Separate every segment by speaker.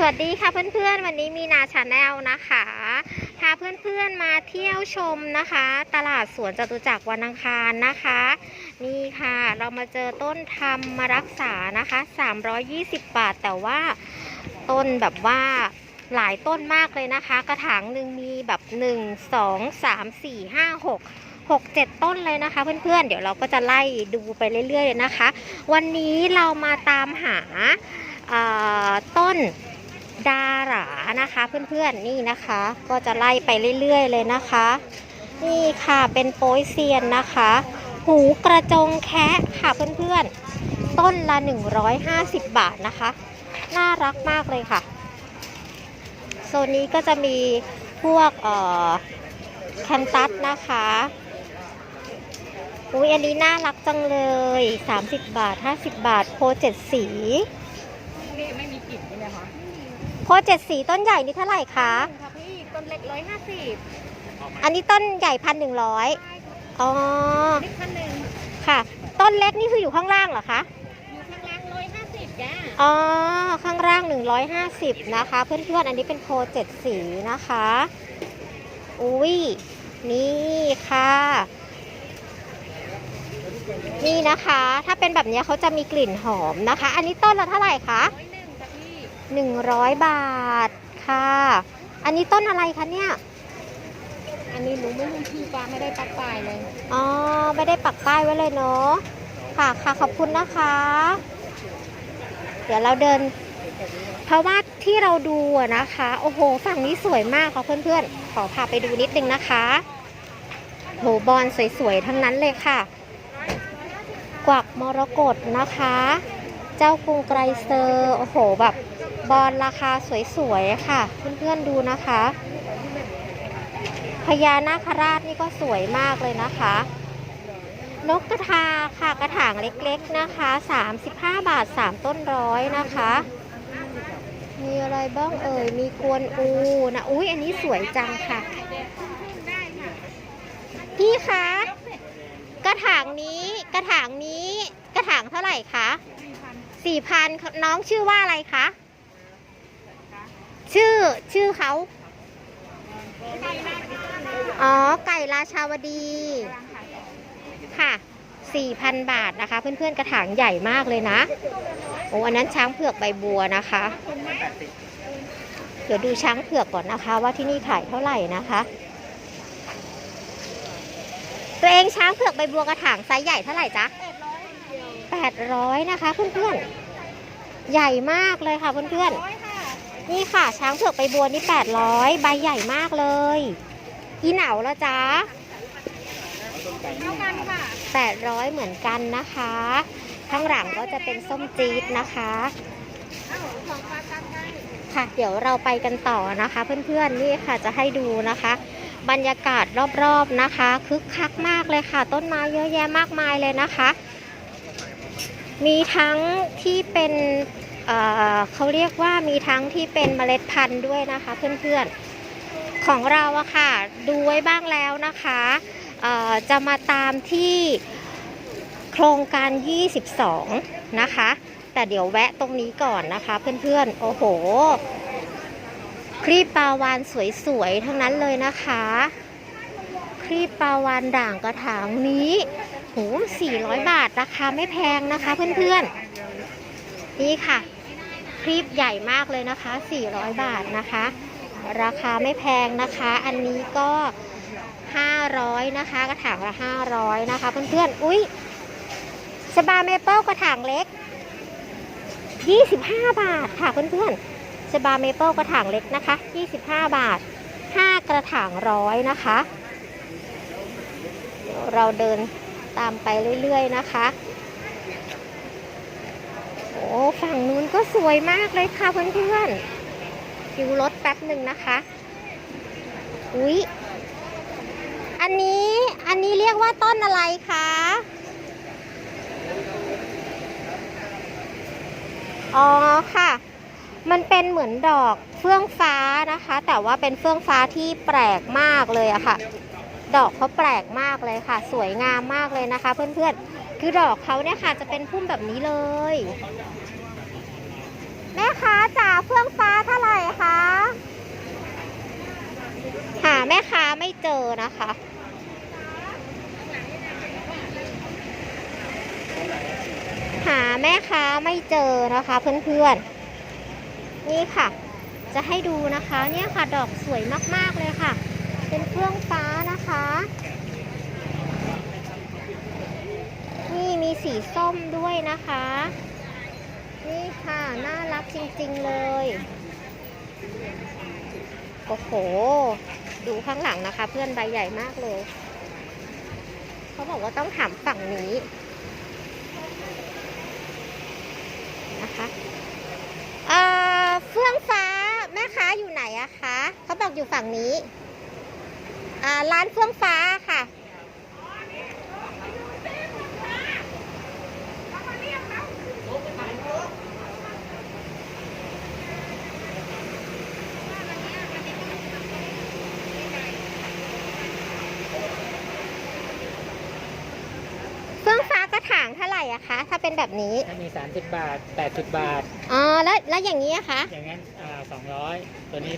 Speaker 1: สวัสดีค่ะเพื่อนๆ วันนี้มีนาชาแนลนะคะพาเพื่อนๆมาเที่ยวชมนะคะ ตลาดสวนจตุจักรวันอังคารนะคะ นี่ค่ะเรามาเจอต้นทำมารักษานะคะ 320 บาท แต่ว่าต้นแบบว่าหลายต้นมากเลยนะคะ กระถางหนึ่งมีแบบ 1 2 3 4 5 6 6 7 ต้นเลยนะคะเพื่อนๆ เดี๋ยวเราก็จะไล่ดูไปเรื่อยๆเลยนะคะ วันนี้เรามาตามหาต้น ดารานะคะเพื่อนๆนี่นะคะ ก็จะไล่ไปเรื่อยๆเลยนะคะ นี่ค่ะเป็นโป้ยเซียนนะคะ หูกระจงแคะค่ะเพื่อนๆ ต้นละ 150 บาทนะคะ น่ารักมากเลยค่ะ โซนนี้ก็จะมีพวกเอ่อแคนตัสนะคะอุ้ยอันนี้น่ารักจังเลย 30 บาท 50 บาทโพเจ็ดสี
Speaker 2: นี่ไม่มีกลิ่นใช่ไหมคะ
Speaker 1: โพเจ็ดสีต้นใหญ่นี่เท่าไหร่คะ
Speaker 2: ค่ะพี่ต้นเล็กร้อยห้าสิบ
Speaker 1: อันนี้ต้นใหญ่พันหนึ่งร้อยอ๋อ
Speaker 2: นี่ขั้นหนึ่ง
Speaker 1: ค่ะ ต้นเล็กนี่คืออยู่ข้างล่างเหรอคะ
Speaker 2: อยู่ข้างล่างร้อยห้าสิบจ้า
Speaker 1: อ๋อ ข้างล่าง 150 นะคะ เพื่อนๆ อันนี้เป็นโพเจ็ดสีนะคะ อุ้ยนี่ค่ะ นี่นะคะ ถ้าเป็นแบบนี้เขาจะมีกลิ่นหอมนะคะ อันนี้ต้นละเท่าไหร่คะ
Speaker 2: ร้อยห
Speaker 1: 100 บาทค่ะ อันนี้ต้นอะไรคะเนี่ย
Speaker 2: อันนี้หนูไม่รู้ชื่อปลาไม่ได้ปักปลายเลย
Speaker 1: อ๋อ ไม่ได้ปักป้ายไว้เลยเนาะ ค่ะค่ะขอบคุณนะคะ เดี๋ยวเราเดิน เพราะว่าที่เราดูอะนะคะ โอ้โห ฝั่งนี้สวยมากค่ะเพื่อนๆ ขอพาไปดูนิดนึงนะคะ โหบอลสวยๆ ทั้งนั้นเลยค่ะ กวักมรกตนะคะ เจ้ากรุงไกรเซอร์โอ้โหแบบบอลราคาสวยๆค่ะ เพื่อนๆดูนะคะ พญานาคราชนี่ก็สวยมากเลยนะคะ นกกระทาค่ะกระถางเล็กๆนะคะ 35 บาท 3 ต้นร้อยนะคะ มีอะไรบ้างเอ่ย มีกวนอูนะอุ้ยอันนี้สวยจังค่ะ พี่คะกระถางนี้กระถางนี้กระถางเท่าไหร่คะ สี่พันน้องชื่อว่าอะไรคะ ชื่อชื่อเขาอ๋อ ไก่ราชาวดี ค่ะ4,000บาทนะคะ เพื่อนๆกระถางใหญ่มากเลยนะ โอ้อันนั้นช้างเผือกใบบัวนะคะ เดี๋ยวดูช้างเผือกก่อนนะคะ ว่าที่นี่ขายเท่าไหร่นะคะ ตัวเองช้างเผือกใบบัวกระถางไซส์ใหญ่เท่าไหร่จ๊ะ 800 นะคะเพื่อนๆ ใหญ่มากเลยค่ะเพื่อนๆ นี่ค่ะช้างเผือกใบบัวนี่ 800 ใบใหญ่มากเลย อีเหนาละจ๊ะ
Speaker 2: เท่ากันค่ะ
Speaker 1: 800 เหมือนกันนะคะ ข้างหลังก็จะเป็นส้มจี๊ดนะคะ
Speaker 2: เอ้าของปลาตังได้
Speaker 1: ค่ะเดี๋ยวเราไปกันต่อนะคะเพื่อนๆนี่ค่ะจะให้ดูนะคะ บรรยากาศรอบๆนะคะคึกคักมากเลยค่ะ ต้นไม้เยอะแยะมากมายเลยนะคะ มีทั้งที่เป็นเเขาเรียกว่ามีทั้งที่เป็นเมล็ดพันธุ์ด้วยนะคะเพื่อนๆ ของเราอะค่ะ ดูไว้บ้างแล้วนะคะจะมาตามที่โครงการ 22 นะคะ แต่เดี๋ยวแวะตรงนี้ก่อนนะคะเพื่อนๆ โอ้โห ครีบปาวานสวยๆ ทั้งนั้นเลยนะคะ ครีบปาวานด่างกระถางนี้ ห400 บาท ราคาไม่แพงนะคะเพื่อนๆ นี่ค่ะ ครีบใหญ่มากเลยนะคะ 400 บาทนะคะ ราคาไม่แพงนะคะ อันนี้ก็ 500 นะคะ กระถางละ 500 นะคะ เพื่อนๆ อุ๊ยชบาเมเปิลกระถางเล็ก 25 บาทค่ะเพื่อนๆชบาเมเปิลกระถางเล็กนะคะ 25 บาท 5 กระถางร้อยนะคะ เราเดิน ตามไปเรื่อยๆนะคะโอ้ฝั่งนู้นก็สวยมากเลยค่ะเพื่อนๆคิวรถแป๊บหนึ่งนะคะอุ๊ยอันนี้อันนี้เรียกว่าต้นอะไรคะอ๋อค่ะ มันเป็นเหมือนดอกเฟื่องฟ้านะคะ แต่ว่าเป็นเฟื่องฟ้าที่แปลกมากเลยอะค่ะ ดอกเขาแปลกมากเลยค่ะ สวยงามมากเลยนะคะ เพื่อนๆ คือดอกเขาเนี่ยค่ะ จะเป็นพุ่มแบบนี้เลย แม่ค้าจ่าเฟื่องฟ้าเท่าไหร่คะหาแม่ค้าไม่เจอนะคะ หาแม่ค้าไม่เจอนะคะ เพื่อนๆ นี่ค่ะ จะให้ดูนะคะ เนี่ยค่ะ ดอกสวยมากๆเลยค่ะ เป็นเครื่องฟ้านะคะ นี่มีสีส้มด้วยนะคะ นี่ค่ะ น่ารักจริงๆเลย โอ้โห ดูข้างหลังนะคะ เพื่อนใบใหญ่มากเลย เขาบอกว่าต้องถามฝั่งนี้นะคะเอ่อเฟื่องฟ้าแม่ค้าอยู่ไหนอะคะ เขาบอกอยู่ฝั่งนี้ อ่าร้านเฟื่องฟ้าค่ะ เฟื่องฟ้ากระถางเท่าไหร่อะคะ ถ้าเป็นแบบนี้
Speaker 3: ถ้ามี 30 บาท 80 บาท
Speaker 1: อ๋อ แล้วแล้วอย่างนี้อะคะ
Speaker 3: อย่างนั้นอ่า200ตัวนี้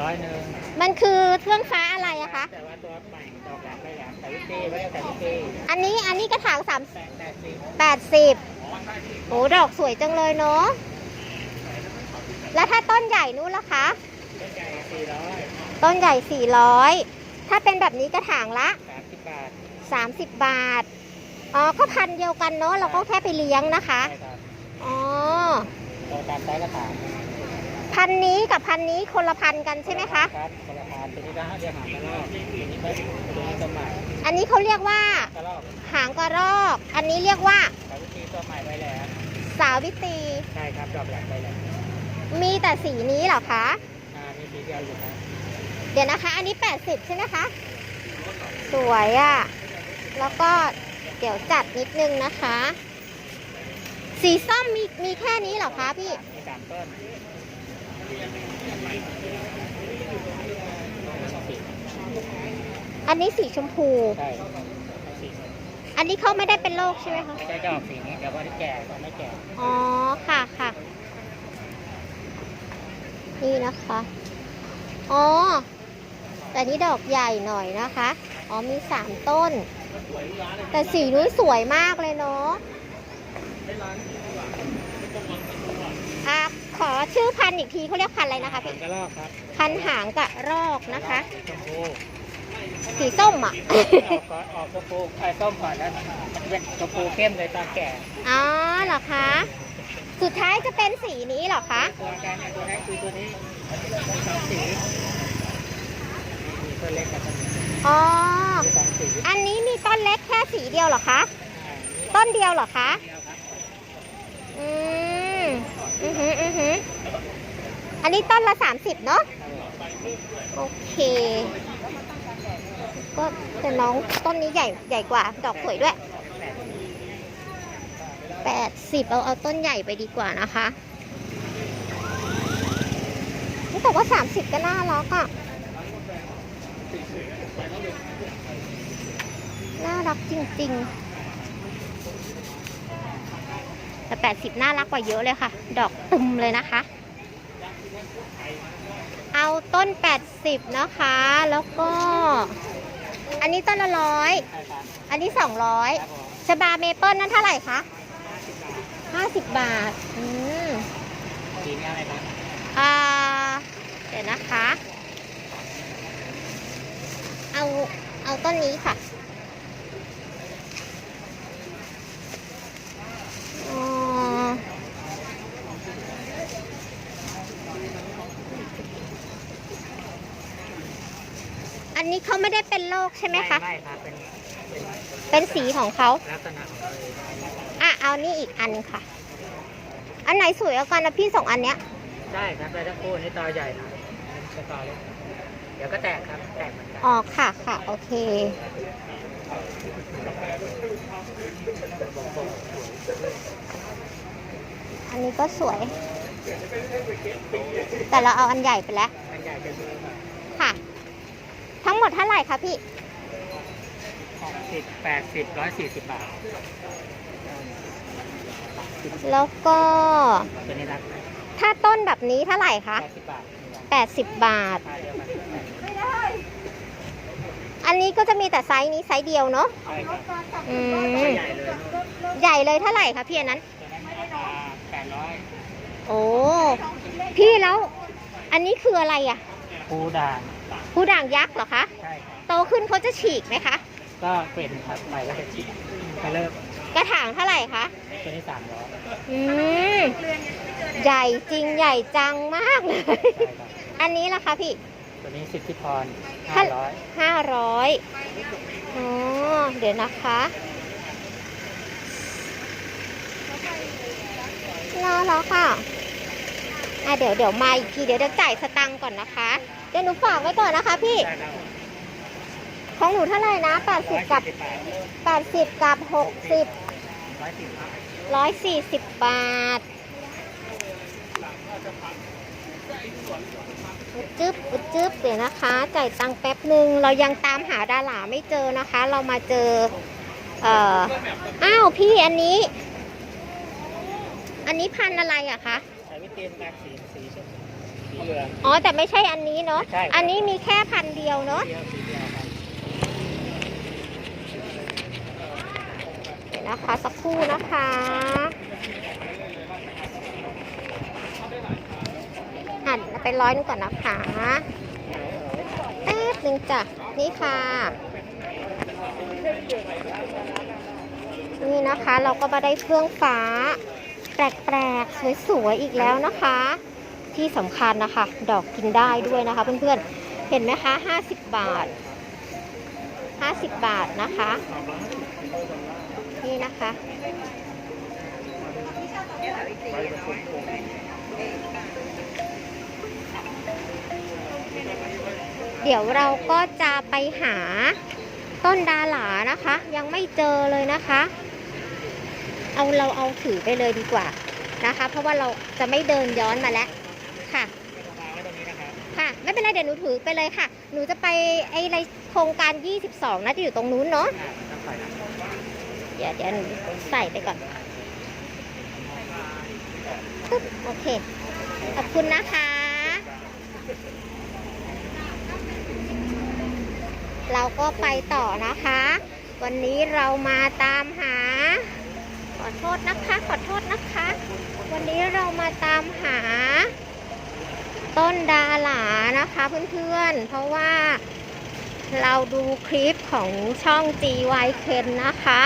Speaker 3: ร้อยหนึ่ง
Speaker 1: มันคือเฟื่องฟ้า อะไรอะคะ
Speaker 3: แต่ว่าตัวใหม่ดอกแหลมใบแหลมแต่วิตี้ไม่ได้แต่วิตี้
Speaker 1: อันนี้อันนี้กระถางสาม
Speaker 3: แปดแปดสิบ
Speaker 1: แปดสิบโหดอกสวยจังเลยเนาะแล้วถ้าต้นใหญ่นู้นล่ะคะ
Speaker 3: ต้นใหญ่สี่ร้อย
Speaker 1: ต้นใหญ่สี่ร้อยถ้าเป็นแบบนี้กระถางละ
Speaker 3: สามสิบบาท
Speaker 1: สามสิบบาทอ๋อก็พันธุ์เดียวกันเนาะเราก็แค่ไปเลี้ยงนะคะ
Speaker 3: ใช่ครับ
Speaker 1: อ๋อ
Speaker 3: ตัวตามไซส์กระถาง
Speaker 1: พันธุ์นี้กับพันธุ์นี้คนละพันธุ์กันใช่ไหมคะ
Speaker 3: ครับคนละพันตัวนี้ก็เรียกหางกระรอกตัวนี้ก็ตัวนี้ตัวใหม่
Speaker 1: อันนี้เขาเรียกว่า
Speaker 3: กระรอก
Speaker 1: หางกระรอก อันนี้เรียกว่า
Speaker 3: แต่วิตี้ตัวใหม่ใบแหลม
Speaker 1: สาวิตรี
Speaker 3: ใช่ครับดอกแหลมใบแหลม
Speaker 1: มีแต่สีนี้เหรอคะ
Speaker 3: อ่ามีสีเดียวอยู่ครับ
Speaker 1: เดี๋ยวนะคะ อันนี้ 80 ใช่ไหมคะ สวยอะ่ะ แล้วก็เดี๋ยวจัดนิดนึงนะคะ สีส้มมีมีแค่นี้เหรอคะพี่
Speaker 3: มีสามต้น
Speaker 1: อันนี้สีชมพู
Speaker 3: ใช่สี
Speaker 1: อันนี้เขาไม่ได้เป็นโรคใช่ไหมคะ
Speaker 3: ไม่ใช่ดอกสีนี้เดี๋ยวพอที่แก่ก็ไม่แก่
Speaker 1: อ๋อค่ะค่ะ นี่นะคะ อ๋อ แต่นี้ดอกใหญ่หน่อยนะคะ อ๋อมีสามต้น แต่สีนู้นสวยมากเลยเนาะ อะขอชื่อพันธุ์อีกทีเขาเรียกพันธุ์อะไรนะคะ
Speaker 3: หาง
Speaker 1: พี่
Speaker 3: กระรอกครับ
Speaker 1: พันธุ์หางกระรอกนะคะ
Speaker 3: ชมพู
Speaker 1: สีส้มอะ
Speaker 3: ออกก่อนออกชมพูไอ้ส้มก่อนแล้วมันเป็นชมพูเข้มเลยตอนแก่
Speaker 1: อ๋อเหรอคะ สุดท้ายจะเป็นสีนี้เหรอคะ
Speaker 3: ตัวแกนเนี่ยตัวนี้คือตัวนี้สองสีมีตัวเล็กกับตัวนี้
Speaker 1: อ๋อ
Speaker 3: มีสองสี
Speaker 1: อันนี้มีต้นเล็กแค่สีเดียวเหรอคะ
Speaker 3: อ่ามี
Speaker 1: ต้นเดียวเหรอคะ
Speaker 3: เดียวครับ
Speaker 1: อืม อือหืออือหืออันนี้ต้นละ30เนาะโอเค ก็แต่น้องต้นนี้ใหญ่ใหญ่กว่าดอกสวยด้วย
Speaker 3: แปด
Speaker 1: 80เอาเอาต้นใหญ่ไปดีกว่านะคะแต่ว่า30ก็น่ารักอะน่ารักจริง ๆ แต่80น่ารักกว่าเยอะเลยค่ะ ดอกตุ่มเลยนะคะ เอาต้น80นะคะ แล้วก็ อันนี้ต้นละร้อย อันนี้200
Speaker 3: ครับผม
Speaker 1: ชบาเมเปิลนั่นเท่าไหร่คะ50บาท อืม
Speaker 3: สีนี้อะไรครับ
Speaker 1: อ่า เดี๋ยวนะคะ เอา เอาต้นนี้ค่ะอ๋ออันนี้เขา ไม่ได้เป็นโรคใช่ไหมคะ
Speaker 3: ไม่ครับเป็นเป็น
Speaker 1: เป็นสีของเขา
Speaker 3: ลักษณะของเลย
Speaker 1: อะเอานี่อีกอันค่ะ อันไหนสวยกว่ากันนะพี่สองอันเนี้ย
Speaker 3: ได้ครับได้ทั้งคู่นี่ตอใหญ่หน่อยจะตอเล็กเดี๋ยวก็แตกครับ แตกเหมือนกัน
Speaker 1: อ๋อค่ะค่ะโอเค อันนี้ก็สวย แต่เราเอาอันใหญ่ไปแล้ว
Speaker 3: มันใหญ่จะดีกว่า
Speaker 1: ค่ะ ทั้งหมดเท่าไหร่คะพี่
Speaker 3: หกสิบแปดสิบร้อยสี่สิบบาท
Speaker 1: แล้วก็
Speaker 3: ตัวนี้รัก
Speaker 1: ถ้าต้นแบบนี้เท่าไหร่คะ
Speaker 3: แปดสิบบาท
Speaker 1: 80 บาท
Speaker 3: ราคาเดียวกัน
Speaker 1: อันนี้ก็จะมีแต่ไซส์นี้ไซส์เดียวเนาะ
Speaker 3: ใช่ครับ
Speaker 1: อื
Speaker 3: ให
Speaker 1: ม
Speaker 3: ญ่เลย
Speaker 1: ใหญ่เลยเท่าไหร่คะพี่อันนั้น
Speaker 3: ตัวนั้นราคาแปดร้อย
Speaker 1: โอ้พี่แล้ว อันนี้คืออะไรอะ
Speaker 3: ปูด่าง
Speaker 1: ผู้ด่างยักษ์เหรอคะ
Speaker 3: ใช่ครับ
Speaker 1: โตขึ้นเขาจะฉีกไหมคะ
Speaker 3: ก็เป็นครับใหม่ก็จะชิไปเริ่ม
Speaker 1: กระถางเท่าไหร่คะ
Speaker 3: ตัวนี้สามร้อย
Speaker 1: อืมใหญ่จริงใหญ่จังมากเลย
Speaker 3: ใช่ครับ
Speaker 1: อันนี้ล่ะคะพี่
Speaker 3: ตัวนี้สิทธิพรห้าร้อย
Speaker 1: ห้าร้อยอ๋อเดี๋ยวนะคะรอแล้วค่ะอะเดี๋ยวเดี๋ยวมาอีกทีเดี๋ยวจะจ่ายสตังค์ก่อนนะคะ เดี๋ยวหนูฝากไว้ก่อนนะคะพี่
Speaker 3: ใช่ครับ
Speaker 1: ของหนูเท่าไหร่นะ80กับ80กับ60
Speaker 3: ร้อยสิบ
Speaker 1: 140บาทอุดจึ๊บอุดจึ๊บเดี๋ยวนะคะจ่ายตังค์แป๊บหนึ่งเรายังตามหาดาราไม่เจอนะคะ เรามาเจอ เอ่ออ้าวพี่อันนี้ อันนี้พันธุ์อะไรอะคะ
Speaker 3: ใช้วิธีการสีสีชม สีเหลือง
Speaker 1: อ๋อ แต่ไม่ใช่อันนี้เนาะ
Speaker 3: ใช่ครับ
Speaker 1: อันนี้มีแค่พันธุ์เดียวเนาะ
Speaker 3: เดียวสีเดียวครับ
Speaker 1: เดี๋ยวนะคะสักครู่นะคะอ่านไปร้อยหนึงก่อนนะคะแป๊บหนึ่งจ้ะ นี่ค่ะ นี่นะคะเราก็มาได้เครื่องฟ้า แปลกๆ สวยๆ อีกแล้วนะคะ ที่สำคัญนะคะ ดอกกินได้ด้วยนะคะเพื่อนๆ เห็นไหมคะ50 บาท 50 บาทนะคะ นี่นะคะเดี๋ยวเราก็จะไปหาต้นดาหลานะคะ ยังไม่เจอเลยนะคะ เอาเราเอาถือไปเลยดีกว่านะคะ เพราะว่าเราจะไม่เดินย้อนมาแล้วค่ะ
Speaker 3: วางไว้ตรงนี้นะครับ
Speaker 1: ค่ะ ไม่เป็นไรเดี๋ยวหนูถือไปเลยค่ะ หนูจะไปไอไรโครงการ 22นะจะอยู่ตรงนู้นเนาะ
Speaker 3: อ่าต้องใส่นะ
Speaker 1: เดี๋ยวเดี๋ยวหนูใส่ไปก่อนปึ๊บโอเค ขอบคุณนะคะ เราก็ไปต่อนะคะ วันนี้เรามาตามหา ขอโทษนะคะ ขอโทษนะคะ วันนี้เรามาตามหา ต้นดาหลานะคะเพื่อนๆ เพราะว่าเราดูคลิปของช่อง GY Ken นะคะ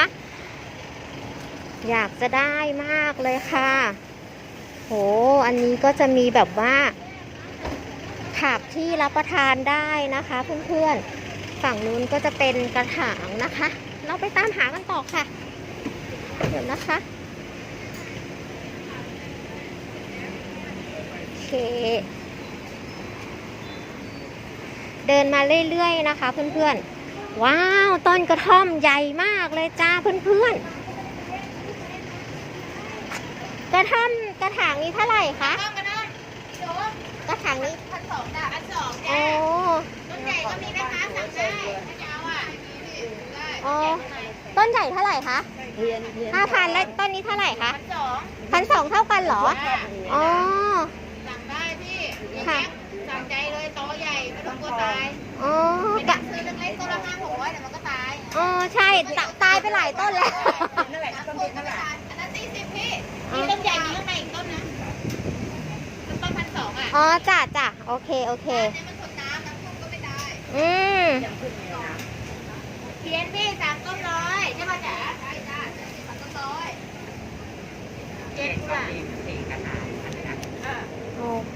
Speaker 1: อยากจะได้มากเลยค่ะ โห อันนี้ก็จะมีแบบว่าผักที่รับประทานได้นะคะเพื่อนๆ ฝั่งนู้นก็จะเป็นกระถางนะคะ เราไปตามหากันต่อค่ะ เดี๋ยวนะคะโอเค เดินมาเรื่อยๆนะคะ เพื่อนๆ ว้าวต้นกระท่อมใหญ่มากเลยจ้าเพื่อนๆ กระท่อมกระถางนี้เท่าไหร่คะ
Speaker 2: ต้องกันนะโจ๊ก
Speaker 1: กระถางนี้
Speaker 2: พันสองจ้ะพันสอง
Speaker 1: โอ้
Speaker 2: จ้ะต้นใหญ่ก็มีนะคะสั่งได้ถ้าจะเอาอะได้
Speaker 1: อ๋อต้นใหญ่เท่าไหร่คะ
Speaker 2: เรียนเรียน
Speaker 1: ห้าพันแล้วต้นนี้เท่าไหร่คะ
Speaker 2: พันสอง
Speaker 1: พันสองเท่ากันเหรออ๋อ
Speaker 2: สั่งได้พี่
Speaker 1: ค่ะ
Speaker 2: สั่งใจเลย กลัวตาย
Speaker 1: อ๋อ
Speaker 2: ไม่
Speaker 1: กะ
Speaker 2: ต้องซื้อเล็กๆต้นละห้าหกร้อยเดี๋ยวมันก็ตาย
Speaker 1: อ๋อใช่ตตายไปหลายต้นแล้ว
Speaker 2: นั่นแหละต้นเล็กนั่นแหละอันนั้นสี่สิบพี่มีต้นใหญ่มีข้างในอีกต้นนะต้นพันสองอะ
Speaker 1: อ๋อจ้ะจ้ะโอเคโอเค
Speaker 2: เนี่ยมันสดน้ำน้ำท่วมก็ไม่ได้
Speaker 1: อืม
Speaker 2: เพียนพี่สามต้นร้อยใช่ป่ะจ๋าใช่จ้าสามต้นร้อยเจ็ดบาท
Speaker 3: สี่กระถางอันนี้นะ
Speaker 1: โอเค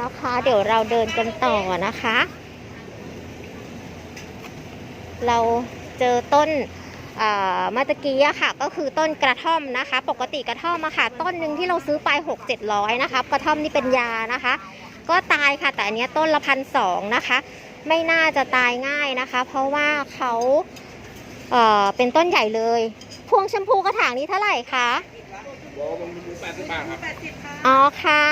Speaker 1: นะคะ เดี๋ยวเราเดินกันต่อนะคะ เราเจอต้นเมื่อกี้อะค่ะ ก็คือต้นกระท่อมนะคะ ปกติกระท่อมอะค่ะ ต้นหนึ่งที่เราซื้อไป 6 7 0 0 นะคะ กระท่อมนี่เป็นยานะคะ ก็ตายค่ะ แต่อันนี้ต้นละพันสองนะคะ ไม่น่าจะตายง่ายนะคะ เพราะว่าเขาเเป็นต้นใหญ่เลย พวงชมพูกระถางนี้เท่าไหร่คะอ๋อค่ะ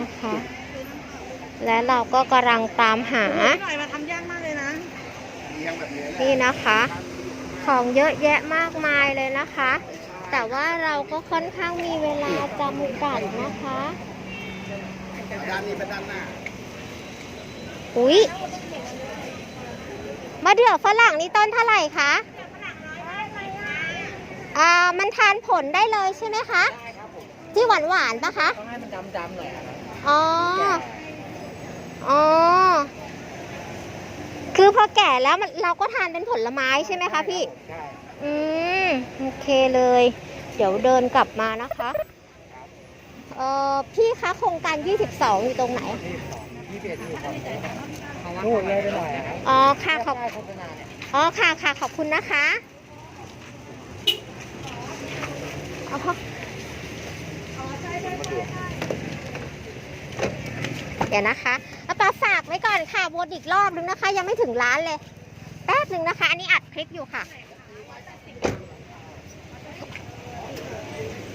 Speaker 1: นะคะ และเราก็กำลังตามหา
Speaker 2: หน่อยมาทำยากมากเลยนะ
Speaker 1: นี่นะคะ ของเยอะแยะมากมายเลยนะคะ แต่ว่าเราก็ค่อนข้างมีเวลาจำกัดนะคะ
Speaker 4: ด้านนี้เป็นด้านหน้า
Speaker 1: อุ๊ยมะเดื่อฝรั่งนี่ต้นเท่าไหร่คะอ่ามันทานผลได้เลยใช่ไหมคะ
Speaker 3: ได้ครับผม
Speaker 1: ที่หวานหวานๆปะคะ
Speaker 3: ต้องให้มันดำๆหน่อย อะครับ
Speaker 1: อ๋อ
Speaker 3: แก่
Speaker 1: อ๋อ คือพอแก่แล้วมันเราก็ทานเป็นผลไม้ใช่ไหมคะพี่
Speaker 3: ใช่
Speaker 1: อืม โอเคเลย เดี๋ยวเดินกลับมานะคะ เอ่อ พี่คะโครงการ 22 อยู่ตรงไหน
Speaker 3: ที่สองที่เบียดอยู่ฝั่งนู้นนะครับนู่นเลยไปหน่อยอะครับ
Speaker 1: อ๋อ ค่ะขอบ
Speaker 3: ได้โฆษณาเนี่ย
Speaker 1: อ๋อค่ะค่ะขอบคุณนะคะเอาพอ เดี๋ยวนะคะเอาปลาฝากไว้ก่อนค่ะวนอีกรอบนึงนะคะ ยังไม่ถึงร้านเลย แป๊บหนึ่งนะคะ อันนี้อัดคลิปอยู่ค่ะ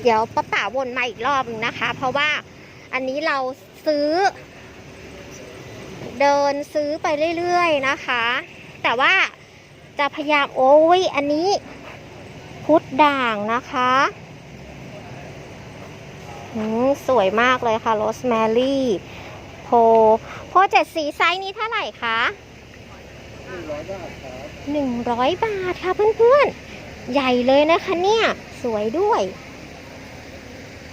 Speaker 1: เดี๋ยวป้าป๋าวนมาอีกรอบนึงนะคะ เพราะว่าอันนี้เราซื้อ เดินซื้อไปเรื่อยๆนะคะ แต่ว่าจะพยายามโอ้ยอันนี้พุทธด่างนะคะสวยมากเลยค่ะโรสแมรี่ โพโพเจ็ดสีไซส์นี้เท่าไหร่คะ
Speaker 3: หนึ่งร้อยบาทค่ะ
Speaker 1: เพื่อนๆ ใหญ่เลยนะคะเนี่ย สวยด้วย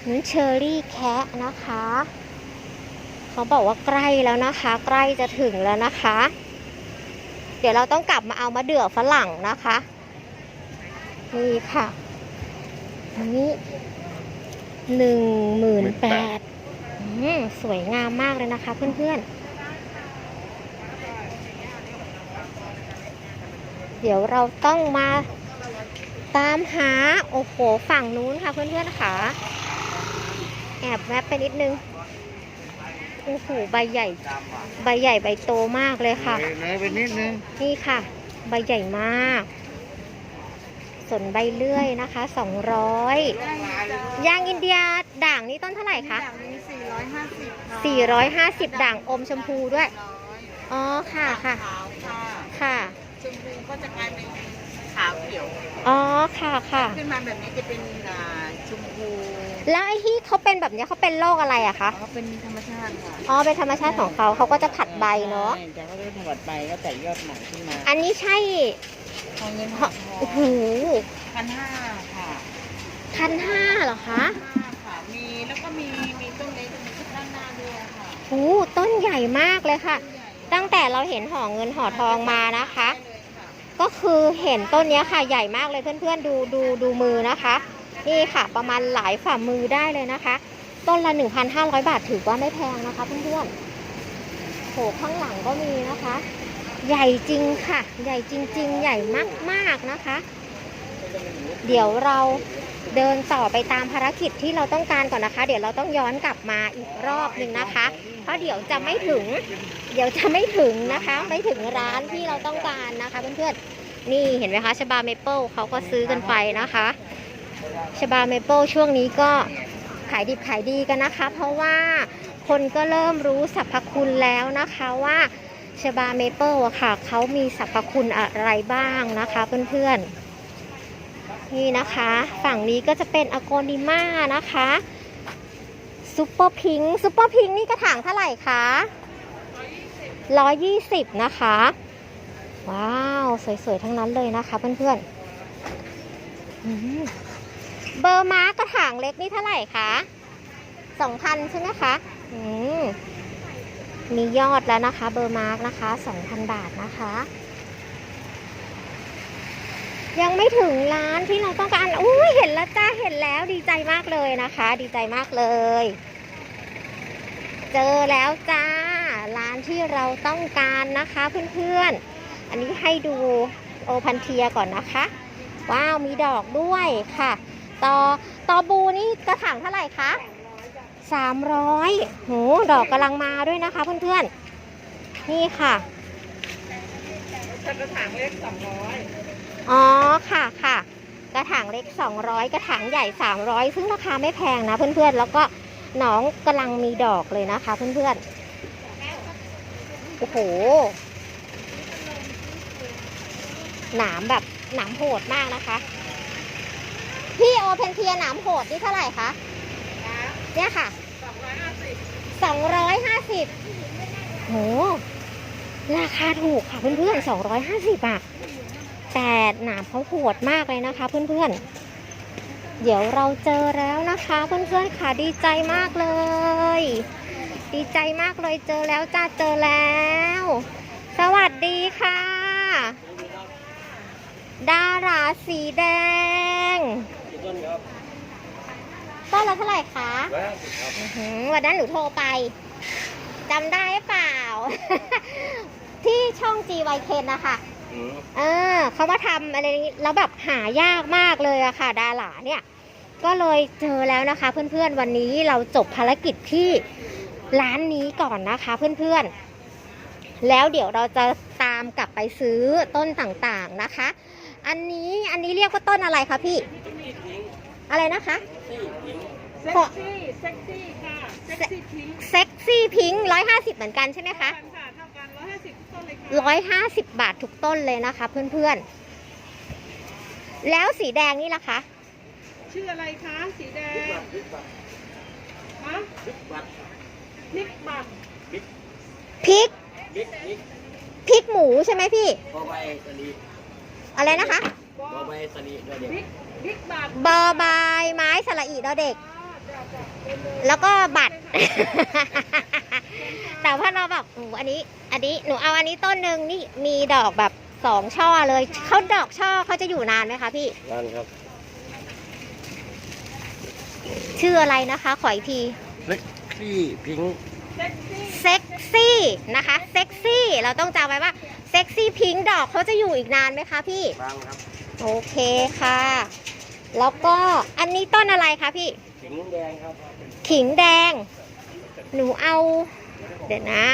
Speaker 1: นี่เชอรี่แคะนะคะ เขาบอกว่าใกล้แล้วนะคะ ใกล้จะถึงแล้วนะคะ เดี๋ยวเราต้องกลับมาเอามาเดือฝรั่งนะคะ นี่ค่ะ อันนี้หนึ่งหมื่นแปด สวยงามมากเลยนะคะ เพื่อนๆ เดี๋ยวเราต้องมาตามหา โอ้โห ฝั่งนู้นค่ะเพื่อนๆค่ะแอบแวบไปนิดนึง โอ้โห ใบใหญ่ ใบใหญ่ใบโตมากเลยค่ะ
Speaker 3: เลยไปนิดนึง
Speaker 1: นี่ค่ะ ใบใหญ่มาก สนใบเลื่อยนะคะ 200ยางอินเดียด่างนี่ต้นเท่าไหร่คะ
Speaker 2: อย่างนี้450ค่ะ
Speaker 1: 450ด่างอมชมพูด้วย อ๋อค่ะค่ะ
Speaker 2: ขาวค่ะ
Speaker 1: ค่ะ
Speaker 2: ชมพูก็จะกลายเป็นขาวเขียว
Speaker 1: อ๋อค่ะค่ะ
Speaker 2: ขึ้นมาแบบนี้จะเป็นอ่าชมพู
Speaker 1: แล้วไอ้ที่เขาเป็นแบบเนี้ยเขาเป็นโรคอะไรอะคะ
Speaker 2: เขาเป็นธรรมชาติค่ะ
Speaker 1: อ๋อ เป็นธรรมชาติของเขาเขาก็จะผัดใบเนาะ
Speaker 2: ใช่แต่เขาจะผัดใบก็แต่ยอดใหม่ขึ้นมา
Speaker 1: อันนี้ใช่
Speaker 2: ทองเงินทอง
Speaker 1: โอ้โห
Speaker 2: พันห้าค่ะ
Speaker 1: พันห้าเหรอคะ
Speaker 2: ห้าค่ะ มีแล้วก็มีมีต้นเล็กมีต้นด้านหน้าด้วยค่ะ
Speaker 1: โอ้โหต้นใหญ่มากเลยค่ะตั้งแต่เราเห็นห่อเงินห่อทองมานะคะ
Speaker 2: ได้เลยค่ะ
Speaker 1: ก็คือเห็นต้นเนี้ยค่ะใหญ่มากเลยเพื่อนๆดูดูดูมือนะคะ นี่ค่ะประมาณหลายฝ่ามือได้เลยนะคะ ต้นละ 1,500 บาทถือว่าไม่แพงนะคะเพื่อนๆโหข้างหลังก็มีนะคะ ใหญ่จริงค่ะ ใหญ่จริง ๆ ใหญ่มากๆนะคะ เดี๋ยวเราเดินต่อไปตามภารกิจที่เราต้องการก่อนนะคะ เดี๋ยวเราต้องย้อนกลับมาอีกรอบหนึ่งนะคะ เพราะเดี๋ยวจะไม่ถึง เดี๋ยวจะไม่ถึงนะคะ ไม่ถึงร้านที่เราต้องการนะคะเพื่อนๆนี่เห็นไหมคะชบาเมเปิลเขาก็ซื้อกันไปนะคะ ชบาเมเปิลช่วงนี้ก็ขายดิบขายดีกันนะคะ เพราะว่าคนก็เริ่มรู้สรรพคุณแล้วนะคะว่าชบาเมเปิลอะค่ะเขามีสรรพคุณอะไรบ้างนะคะเพื่อนๆ นี่นะคะ ฝั่งนี้ก็จะเป็นอโกนิมานะคะซุปเปอร์พิงซุปเปอร์พิงนี่กระถางเท่าไหร่คะร้อยยี่สิบนะคะ ว้าว สวยๆ ทั้งนั้นเลยนะคะเพื่อนๆ เบอร์มาร์กกระถางเล็กนี่เท่าไหร่คะสองพันใช่ไหมคะอืมมียอดแล้วนะคะ เบอร์มาร์กนะคะสองพันบาทนะคะ ยังไม่ถึงร้านที่เราต้องการอุ้ยเห็นแล้วจ้าเห็นแล้วดีใจมากเลยนะคะ ดีใจมากเลย เจอแล้วจ้า ร้านที่เราต้องการนะคะเพื่อนๆ อันนี้ให้ดูโอพันเทียก่อนนะคะ ว้าวมีดอกด้วยค่ะ ต่อต่อบูนี่กระถางเท่าไหร่คะสามร้อยโหดอกกำลังมาด้วยนะคะ เพื่อนๆ นี่ค่ะ
Speaker 2: กระถางเล็กสองร้อย
Speaker 1: อ๋อค่ะค่ะ กระถางเล็ก200กระถางใหญ่300ซึ่งราคาไม่แพงนะ เพื่อนๆ แล้วก็หน้องกำลังมีดอกเลยนะคะ เพื่อนๆ โอ้โหหนามแบบหนามโหดมากนะคะ พี่โอเพนเทียหนามโหดนี่เท่าไหร่คะเนี่ยค่ะ
Speaker 2: สองร้อยห้าสิบ
Speaker 1: สองร้อยห้าสิบโห ราคาถูกค่ะเพื่อนๆ250อะแต่หนามเขาโหดมากเลยนะคะเพื่อนๆ เดี๋ยวเราเจอแล้วนะคะเพื่อนๆค่ะดีใจมากเลย ดีใจมากเลยเจอแล้วจ้าเจอแล้ว สวัสดีค่ะ ดาราสีแดง ต้นละเท่าไหร่คะอื้อหือวันนั้นหนูโทรไปจำได้เปล่า ที่ช่อง GYK นะคะเออเขามาทำอะไรนี้แล้วแบบหายากมากเลยอะค่ะ ดาราเนี่ย ก็เลยเจอแล้วนะคะ เพื่อนๆวันนี้เราจบภารกิจที่ร้านนี้ก่อนนะคะ เพื่อนๆ แล้วเดี๋ยวเราจะตามกลับไปซื้อต้นต่างๆนะคะ อันนี้อันนี้เรียกว่าต้นอะไรคะพี่ อะไรนะคะ
Speaker 4: เซ็กซี่เซ็กซี่ค่ะเซ็กซี่พิงค์
Speaker 1: เซ็กซี่พิงร้อยห้าสิบเหมือนกันใช่ไหมคะ
Speaker 4: เท่ากันค่ะเท่ากันร้อยห้าสิบทุกต้นเลยค่ะ
Speaker 1: ร้อยห้าสิบบาททุกต้นเลยนะคะ เพื่อนๆ แล้วสีแดงนี่ล่ะคะ
Speaker 4: ชื่ออะไรคะสีแดงฮะนิกบัต
Speaker 1: พริกพริกหมูใช่ไหมพี่
Speaker 3: บอใบสลี
Speaker 1: อะไรนะคะ
Speaker 4: บบ
Speaker 3: อใบสลีตัวเดียว
Speaker 4: บิ๊กบิ๊กบัต
Speaker 1: บอบายไม้สระอีดอเด็ก แล้วก็บัตร แต่ว่าเราแบบโอ้อันนี้ อันนี้หนูเอาอันนี้ต้นหนึ่งนี่มีดอกแบบสองช่อเลยเขาดอกช่อเขาจะอยู่นานไหมคะพี่
Speaker 3: นั่นครับ
Speaker 1: ชื่ออะไรนะคะ ขออีกที
Speaker 3: เล็กซี่พิงค์
Speaker 4: เซ็กซี่
Speaker 1: เซ็กซี่นะคะเซ็กซี่เราต้องจำไว้ว่าเซ็กซี่พิงดอกเขาจะอยู่อีกนานไหมคะพี่
Speaker 3: บางครับ
Speaker 1: โอเคค่ะ แล้วก็อันนี้ต้นอะไรคะพี่
Speaker 3: พิ งค์แดงครับ
Speaker 1: ขิงแดง หนูเอา เดี๋ยวนะ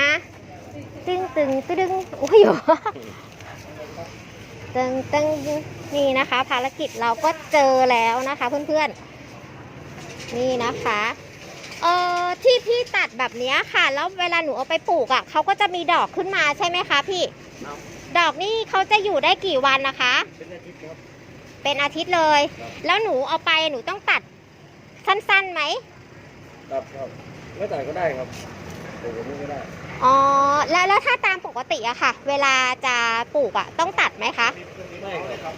Speaker 1: ตึงตึงตึงโอ้ยตึงตึงนี่นะคะ ภารกิจเราก็เจอแล้วนะคะ เพื่อนๆ นี่นะคะเอ่อที่พี่ตัดแบบเนี้ยค่ะ แล้วเวลาหนูเอาไปปลูกอะ่ะเขาก็จะมีดอกขึ้นมาใช่ไหมคะพี่
Speaker 3: ครับ
Speaker 1: ดอกนี่เขาจะอยู่ได้กี่วันนะคะ
Speaker 3: เป็นอาทิตย์ครับ
Speaker 1: เป็นอาทิตย์เลย
Speaker 3: ครับ
Speaker 1: แล้วหนูเอาไปหนูต้องตัด สั้นๆไหม
Speaker 3: ครับครับไม่แต่ก็ได้ครับปลูกแบบนี้ก็ได้
Speaker 1: อ๋อแล้วแล้วถ้าตามปกติอะค่ะ เวลาจะปลูกอะต้องตัดไหมคะ
Speaker 3: ไม่ครับ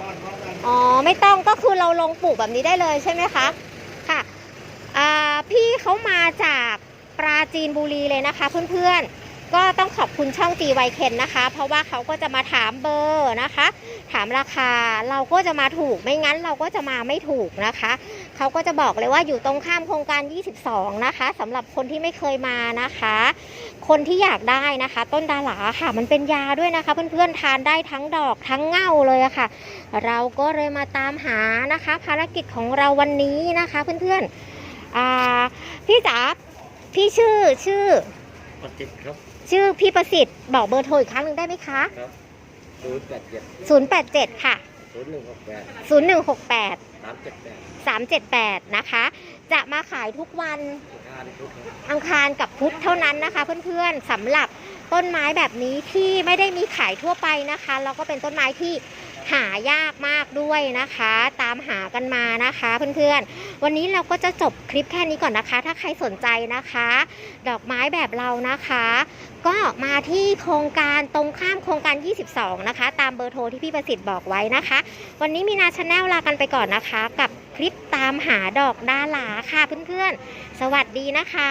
Speaker 1: อ๋อไม่ต้องก็คือเราลงปลูกแบบนี้ได้เลยใช่ไหมคะค่ะอ่าพี่เขามาจากปราจีนบุรีเลยนะคะ เพื่อนๆ ก็ต้องขอบคุณช่อง g y k e n นะคะ เพราะว่าเขาก็จะมาถามเบอร์นะคะ ถามราคาเราก็จะมาถูกไม่งั้นเราก็จะมาไม่ถูกนะคะ เขาก็จะบอกเลยว่าอยู่ตรงข้ามโครงการ 22 นะคะสำหรับคนที่ไม่เคยมานะคะ คนที่อยากได้นะคะ ต้นดาหลาค่ะ มันเป็นยาด้วยนะคะ เพื่อนๆทานได้ทั้งดอกทั้งเง่าเลยอะค่ะ เราก็เลยมาตามหานะคะ ภารกิจของเราวันนี้นะคะ เพื่อนๆอ่าพี่จ๋าพี่ชื่อชื่อ
Speaker 3: ปฏิดครับ
Speaker 1: ชื่อพี่ประสิทธิ์บอกเบอร์โทรอีกครั้งหนึ่งได้ไหมคะ
Speaker 3: ครับศูนย์แปดเจ็ด
Speaker 1: 087 ค่ะ
Speaker 3: ศูนย์หนึ่งหกแปด
Speaker 1: 0168
Speaker 3: สามเจ็ดแปด
Speaker 1: 378 นะคะ จะมาขายทุกวัน
Speaker 3: ทานทุกครับ
Speaker 1: อังคารกับพุธเท่านั้นนะคะเพื่อนๆสำหรับต้นไม้แบบนี้ที่ไม่ได้มีขายทั่วไปนะคะแล้วก็เป็นต้นไม้ที่ หายากมากด้วยนะคะ ตามหากันมานะคะเพื่อนๆ วันนี้เราก็จะจบคลิปแค่นี้ก่อนนะคะ ถ้าใครสนใจนะคะ ดอกไม้แบบเรานะคะ ก็มาที่โครงการตรงข้ามโครงการ 22 นะคะ ตามเบอร์โทรที่พี่ประสิทธิ์บอกไว้นะคะ วันนี้มีนาชาแนลลากันไปก่อนนะคะ กับคลิปตามหาดอกดาหลาค่ะเพื่อนๆ สวัสดีนะคะ